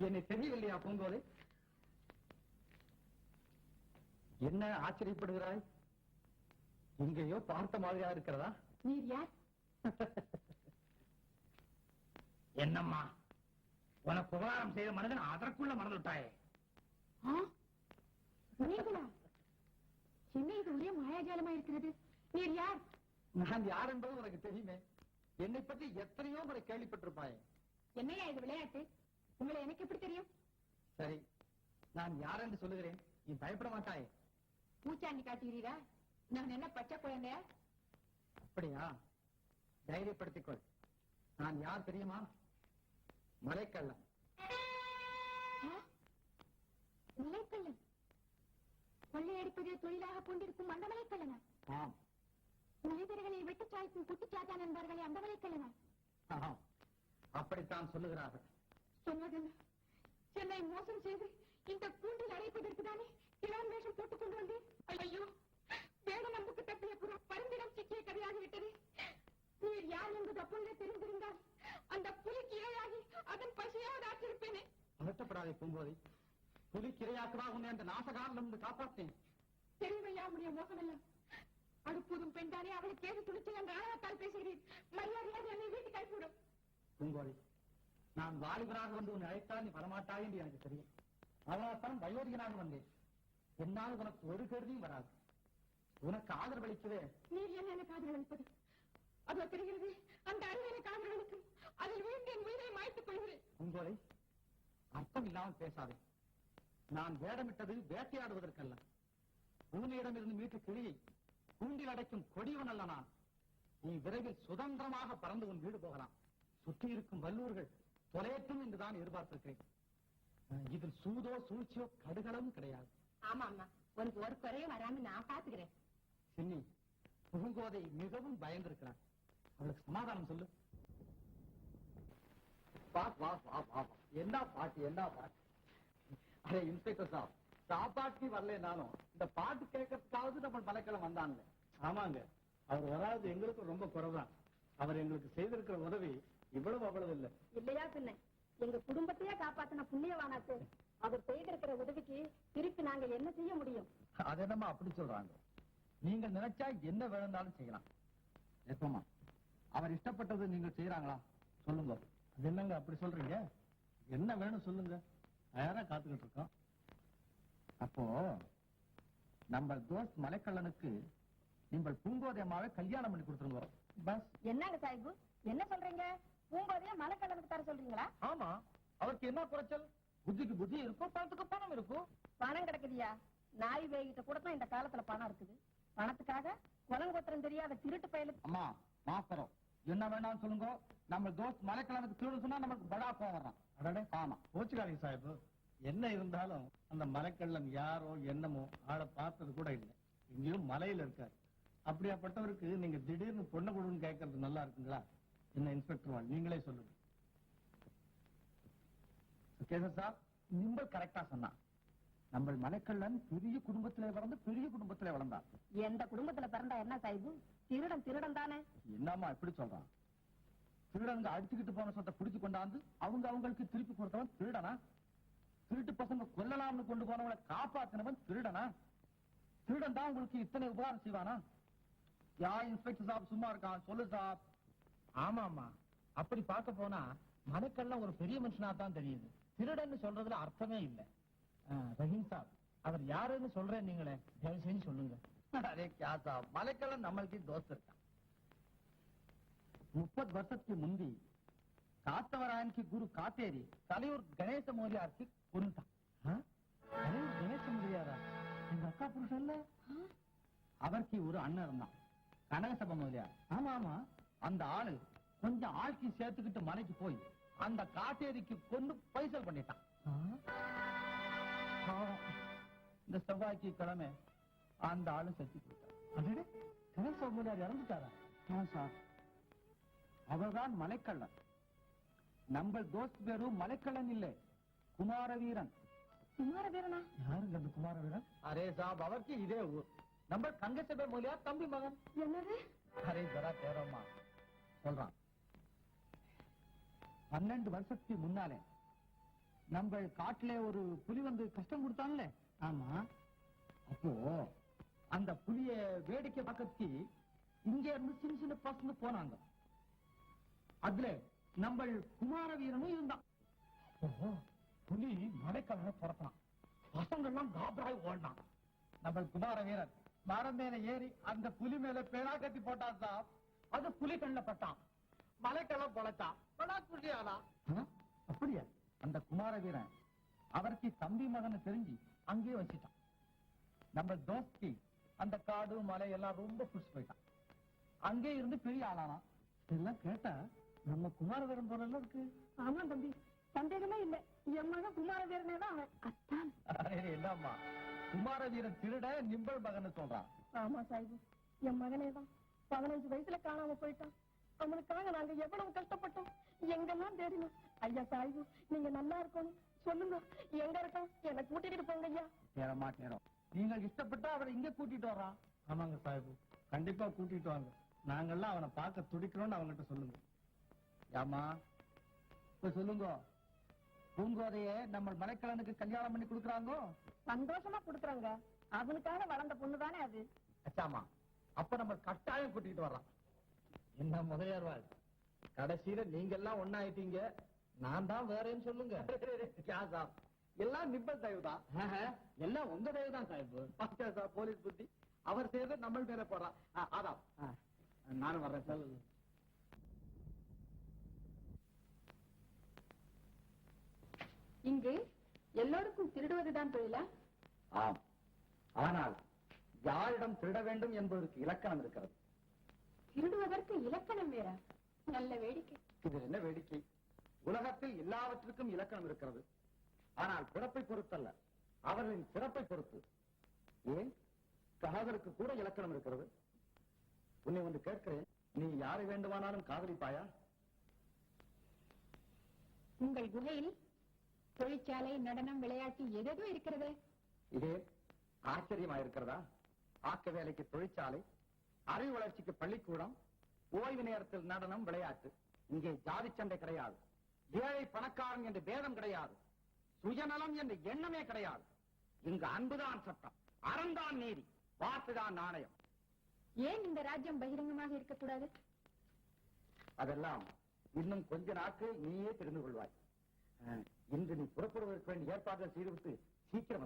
என்னை தெரியவில்லையா பூங்கோதை? என்ன ஆச்சரியப்படுகிறாய்? எங்கேயோ பார்த்த மாதிரியா இருக்கிறதா? நீர் யார்? என்னம்மா? உனக்கு உபகாரம் செய்த மனிதன் அதற்குள்ள மறந்து விட்டாயே. ஆ? நீங்களா? என்ன இது ஒரே மாயாஜாலமா இருக்கிறது. நீர் யார்? நான் யார் என்பது உனக்கு தெரியுமே. என்னை பற்றி எத்தனையோ முறை கேள்விப்பட்டிருப்பாயே. என்னையா இது விளையாட்டு? உங்களை எனக்கு எப்படி தெரியும்? சரி நான் யார் என்று சொல்லுகிறேன்? நீ பயப்பட மாட்டாயே. பூச்சாண்டி காட்டுகிறீரா? நான் என்ன பச்சை குழந்தையா? அப்படியா? தைரியப்படுத்திக் கொள் நான் யார் தெரியுமா? மலைக்கள்ளன்? மலைக்கள்ளன்? கொள்ளையடிப்பதை தொழிலாக கொண்டிருக்கும் அந்த மலைக்கள்ளனா? ஆம். மனிதர்களை வெட்டுச் சாய்க்கும் குட்டிச்சாத்தான் என்பார்களே அந்த மலைக்கள்ளனா? அப்படித்தான் சொல்லுகிறார்கள். சொன்னதென்ன என்னை மோசம் செய்து இந்த கூண்டில் அடைப்பதற்கு தானே இளம் வேஷம் போட்டுக் கொண்டு வந்தேன். ஐயோ வேட நம்புக்கு தப்பிய புறம் பருந்திடம் சிக்கிய கதையாகிவிட்டது. நீர் யார் என்பது அப்பொழுதே தெரிந்திருந்தால் அந்த புலிக்கு இரையாகி அதன் பசியாவது ஆற்றிருப்பேனே. பதட்டப்படாதே பூங்கோதை. புலி கிரையாக்குவா உன்னை அந்த நாசகாரில் இருந்து காப்பாற்றேன். தெரியவையா உடைய மோசமெல்லாம் அடுப்பதும் பெண்தானே அவளை பேசி துணிச்சு என்ற ஆணவத்தால் பேசுகிறேன் மரியாதையாக என்னை வீட்டுக்கு அனுப்பிவிடும் பூங்கோதை நான் வாலிபராக வந்து உன்னை அழைத்தால் நீ வரமாட்டாய் என்று எனக்கு தெரியும். அதனால்தான் வயோதிகனாக வந்தேன். என்னால் உனக்கு ஒரு கருதியும் வராது. உனக்கு ஆதரவளிக்கவே நீர் என்ன எனக்கு ஆதரவளிப்பது அதோ தெரிகிறது அந்த அறிவு எனக்கு ஆதரவளிக்கும் அதில் விழுந்து என் உயிரை மாய்த்துக் கொள்கிறேன். பூங்கோதை அர்த்தம் இல்லாமல் பேசாதே. நான் வேடமிட்டது வேட்டையாடுவதற்கல்ல. பூமியிடமிருந்து மீட்டு கிளியை கூண்டில் அடைக்கும் கொடியவன் அல்ல நான். நீ விரைவில் சுதந்திரமாக பறந்து உன் வீடு போகலாம். சுற்றி இருக்கும் வல்லூர்கள் தொலையட்டும் என்றுதான் எதிர்பார்த்திருக்கிறேன். இதில் சூதோ சூழ்ச்சியோ கடுகளவும் கிடையாது. ஆமா அம்மா. உனக்கு ஒரு குறையும் வராம நான் பாத்துக்கிறேன் சின்னி பூங்கோதை மிகவும் பயந்திருக்கிறார் அவளுக்கு சமாதானம் சொல்லு. வா வா வா வா வா. என்ன பாட்டு என்ன பாட்டு? அரே இன்ஸ்பெக்டர் சாப் சாப்பாட்டுக்கு வரல நானும் இந்த பாட்டு கேட்கறதுக்காவது நம்ம மலைக்கிழமை வந்தாங்க ஆமாங்க. அவர் வராது எங்களுக்கு ரொம்ப குறைதான். அவர் எங்களுக்கு செய்திருக்கிற உதவி இவ்வளவு அவ்வளவு இல்ல இல்லையா பின்ன எங்க குடும்பத்தையே காப்பாத்தின புண்ணியவானாச்சு. அவர் செய்திருக்கிற உதவிக்கு திருப்பி நாங்க என்ன செய்ய முடியும்? அது என்னமா அப்படி சொல்றாங்க? நீங்க நினைச்சா என்ன வேணும்னாலும் செய்யலாம். எப்பமா அவர் இஷ்டப்பட்டது நீங்க செய்யறாங்களா சொல்லுங்க. அது என்னங்க அப்படி சொல்றீங்க? என்ன வேணும் சொல்லுங்க. தயாரா காத்துக்கிட்டு இருக்கோம். அப்போ நம்ம தோஸ்த் மலைக்கல்லனுக்கு நீங்கள் பூங்கோதை அம்மாவை கல்யாணம் பண்ணி கொடுத்துருங்க. பஸ் என்னங்க சாஹிபு? என்ன சொல்றீங்க? பூம்போதைய மலைக்கல்லனுக்கு தர சொல்றீங்களா? ஆமா. அவருக்கு என்ன குறைச்சல்? புத்திக்கு புத்தி இருக்கும் பணத்துக்கு பணம் இருக்கும். பணம் கிடைக்குதியா? நாய் வேகிட்ட கூட தான் இந்த காலத்துல பணம் இருக்குது. பணத்துக்காக குலங்கோத்திரம் தெரியாத திருட்டு பயலுக்கு அம்மா மாஸ்டரும் என்ன வேணாம்னு சொல்லுங்க. நம்ம தோஸ்த் மலைக்கல்லனுக்கு திருடு சொன்னா நமக்கு படா அடடே. ஆமா. போச்சுக்காரங்க சாஹிபு. என்ன இருந்தாலும் அந்த மலைக்கள்ளன் யாரோ என்னமோ ஆளை பார்த்தது கூட இல்லை. எங்கேயும் மலையில இருக்காரு. அப்படியாப்பட்டவருக்கு நீங்க திடீர்னு பொண்ணு கொடுன்னு கேட்கறது நல்லா இருக்குங்களா? என்ன இன்ஸ்பெக்டர் நீங்களே சொல்லுங்க. சார் நிம்பல் கரெக்டா சொன்னா நம்ம மலைக்கல்லன் பெரிய குடும்பத்திலே வளர்ந்து பெரிய குடும்பத்திலே வளர்ந்தார் எந்த குடும்பத்துல பிறந்தா என்ன சாஹிபு திருடன் திருடன் தானே. என்னம்மா இப்படி சொல்றான்? திருடங்க அடிச்சுக்கிட்டு போன சொத்தை பிடிச்சு கொண்டாந்து அவங்க அவங்களுக்கு திருப்பி கொடுத்தவன் திருடனா? திருட்டு பசங்க கொல்லலாம்னு கொண்டு போனவங்களை காப்பாத்தினவன் திருடனா? திருடன் தான் உங்களுக்கு இத்தனை உபகாரம் செய்வானா? யா இன்ஸ்பெக்டர் சாப் சும்மா இருக்கான். சொல்லு சாப். ஆமா ஆமா அப்படி பார்க்க போனா மனுக்கெல்லாம் ஒரு பெரிய மனுஷனா தான் தெரியுது. திருடன்னு சொல்றதுல அர்த்தமே இல்ல. ரஹீம் சாப் அவர் யாருன்னு சொல்றேன் நீங்களே தயவு செஞ்சு சொல்லுங்க. அரே கியா சாப் மலைக்கல்லன் நம்மளுக்கு தோஸ்த் இருக்கான் முப்பது வருஷத்துக்கு முந்தி காத்தவராயனுக்கு குரு காத்தேரி தலையூர் கணேச மோரியாருக்கு கொண்டுட்டான் கணேச முடியாதா எங்க அக்கா புருஷன் இல்ல? அவருக்கு ஒரு அண்ணன் இருந்தான் கனகசப முதலியார் ஆமா ஆமா. அந்த ஆளு கொஞ்சம் ஆட்சி சேர்த்துக்கிட்டு மலைக்கு போய் அந்த காட்டேரிக்கு கொண்டு பைசல் பண்ணிட்டான். இந்த செவ்வாய்க்கு கிழமை அந்த ஆளு செத்து போயிட்டான். கணேச இறந்துட்டாரா? சார் அவர்தான் மலைக்கள்ளன். நம்ம தோஸ்த் பேரு மலைக்கள்ளன் இல்லை குமாரவீரன். குமார வீரனா யாருங்க அந்த குமார வீரன் அரே சாப் அவருக்கு இதே ஊர். நம்ம கங்கசபை மொழியார் தம்பி மகன். என்னது? அரே ஜரா தேரம்மா. சொல்றான். பன்னெண்டு வருஷத்துக்கு முன்னாலே நம்ம காட்டுல ஒரு புலி வந்து கஷ்டம் கொடுத்தான்ல. ஆமா. அப்போ அந்த புலிய வேடிக்கை பக்கத்துக்கு இங்க இருந்து சின்ன சின்ன பசங்க போனாங்க. அதுல நம்ம குமார வீரனும் இருந்தான். புலி மலைக்கல்ல புறத்தான் பசங்க எல்லாம் காபராய் ஓடினான். நம்ம குமார வீரன் மரம் மேல ஏறி அந்த புலி மேல பேனா கட்டி போட்டான் சார். அது புலி கண்ணில் பட்டான். மலைக்கெல்லாம் பொழைச்சான். ஆ, அப்படியா? அந்த குமார வீரன் அவருக்கு தம்பி மகனை தெரிஞ்சு அங்கேயே வச்சிட்டான் நம்ம தோஸ்தி அந்த காடு மலை எல்லாம் ரொம்ப புடிச்சு போயிட்டான். அங்கே இருந்து பெரிய ஆளானான் இதெல்லாம் கேட்டா நம்ம குமாரவரம் போல இருக்கு ஆமா தம்பி. சந்தேகமே இல்ல. என் மகன் குமார வீரனே தான் அவன். அத்தான். அரே, என்னம்மா குமார வீரன் திருட நிம்பல் மகன் சொல்றான். ஆமா சாஹிபு என் மகனே தான். பதினஞ்சு வயசுல காணாம போயிட்டான். அவனுக்காக நாங்க எவ்வளவு கஷ்டப்பட்டோம். எங்கெல்லாம் தேடினோம்? ஐயா சாஹிபு நீங்க நல்லா இருக்கணும். சொல்லுங்க எங்க இருக்கான்? என்னை கூட்டிட்டு போங்க ஐயா. தேரமா தேரம் நீங்கள் இஷ்டப்பட்டா அவரை இங்க கூட்டிட்டு வர்றான் ஆமாங்க சாஹிபு. கண்டிப்பா கூட்டிட்டு வாங்க. நாங்கெல்லாம் அவனை பார்க்க துடிக்கிறோம்னு அவங்ககிட்ட சொல்லுங்க. ஏம்மா இப்ப சொல்லுங்க. பூங்கோதைய நம்ம மலைக்கலனுக்கு கல்யாணம் பண்ணி கொடுக்குறாங்கோ? சந்தோஷமா கொடுக்குறாங்க. அவனுக்காக வளர்ந்த பொண்ணு தானே அது. அச்சாமா அப்ப நம்ம கட்டாயம் கூட்டிட்டு வர்றோம். என்ன முதலியார் வாழ் கடைசியில நீங்க எல்லாம் ஒன்னாயிட்டீங்க நான் தான் வேறேன்னு சொல்லுங்க. எல்லாம் நிப்பல் தயவு தான். எல்லாம் உங்க தயவு தான் சாஹிப். போலீஸ் புத்தி. அவர் சேர்ந்து நம்ம மேல போறான் ஆதாம் நான் வர்றேன் சார். இங்கு எல்லோருக்கும் திருடுவதுதான் தெரியல ஆம். ஆனால் யாரிடம் திருட வேண்டும் என்பதற்கு இலக்கணம் இருக்கிறது. திருடுவதற்கு இலக்கணம் வேறா? நல்ல வேடிக்கை. இது என்ன வேடிக்கை? உலகத்தில் எல்லாவற்றுக்கும் இலக்கணம் இருக்கிறது. ஆனால் பிறப்பை பொறுத்தல்ல. அவர்களின் சிறப்பை பொறுத்து. ஏன்? காதலுக்கு கூட இலக்கணம் இருக்கிறது. உன்னை வந்து கேட்கிறேன். நீ யாரை வேண்டுமானாலும் காதலிப்பாயா? உங்கள் குகையில் தொழிற்சாலை நடனம் விளையாட்டு எதேதோ இருக்கிறதே. இதே ஆச்சரியமா இருக்கிறதா ஆக்க வேலைக்கு தொழிற்சாலை அறிவு வளர்ச்சிக்கு பள்ளிக்கூடம் ஓய்வு நேரத்தில் நடனம் விளையாட்டு. இங்கே ஜாதி சண்டை கிடையாது. ஏழை பணக்காரன் என்ற பேதம் கிடையாது. சுயநலம் என்ற எண்ணமே கிடையாது. இங்கு அன்புதான் சட்டம் அறம்தான் நீதி வாக்குதான் நாணயம். ஏன் இந்த ராஜ்யம் பகிரங்கமாக இருக்கக்கூடாது? அதெல்லாம் இன்னும் கொஞ்ச நாட்கள் நீயே தெரிந்து கொள்வாய். இன்று நீ புறப்படுவதற்கு வேண்டிய ஏற்பாடுகள் செய்துவிட்டு சீக்கிரம்